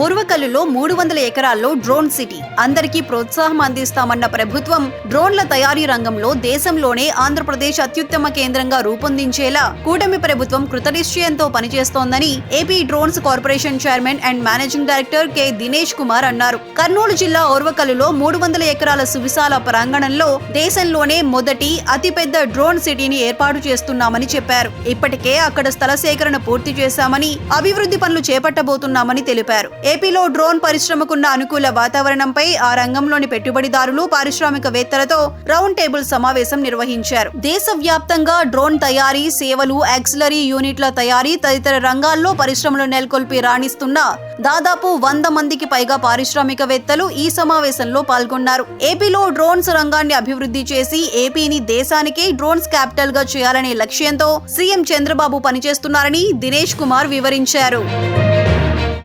ఓర్వకల్లులో మూడు వందల ఎకరాల్లో డ్రోన్ సిటీ. అందరికీ ప్రోత్సాహం అందిస్తామన్న ప్రభుత్వం డ్రోన్ల తయారీ రంగంలో దేశంలోనే ఆంధ్రప్రదేశ్ అత్యుత్తమ కేంద్రంగా రూపొందించేలా కూటమి ప్రభుత్వం కృతనిశ్చయంతో పనిచేస్తోందని AP drones corporation chairman and managing director K. Dinesh Kumar అన్నారు. కర్నూలు జిల్లా ఓర్వకల్లులో మూడు వందల ఎకరాల సువిశాల ప్రాంగణంలో దేశంలోనే మొదటి అతిపెద్ద డ్రోన్ సిటీని ఏర్పాటు చేస్తున్నామని చెప్పారు. ఇప్పటికే అక్కడ స్థల సేకరణ పూర్తి చేశామని అభివృద్ధి పనులు చేపట్టబోతున్నామని తెలిపారు. ఏపీలో డ్రోన్ పరిశ్రమకున్న అనుకూల వాతావరణంపై ఆ రంగంలోని పెట్టుబడిదారులు పారిశ్రామికవేత్తలతో రౌండ్ టేబుల్ సమావేశం నిర్వహించారు. దేశవ్యాప్తంగా డ్రోన్ తయారీ సేవలు యాక్సిలరీ యూనిట్ల తయారీ తదితర రంగాల్లో పరిశ్రమలు నెలకొల్పి రాణిస్తున్న దాదాపు వంద మందికి పైగా పారిశ్రామికవేత్తలు ఈ సమావేశంలో పాల్గొన్నారు. ఏపీలో డ్రోన్స్ రంగాన్ని అభివృద్ధి చేసి ఏపీని దేశానికే డ్రోన్స్ క్యాపిటల్గా చేయాలనే లక్ష్యంతో సీఎం చంద్రబాబు పనిచేస్తున్నారని దినేష్ కుమార్ వివరించారు.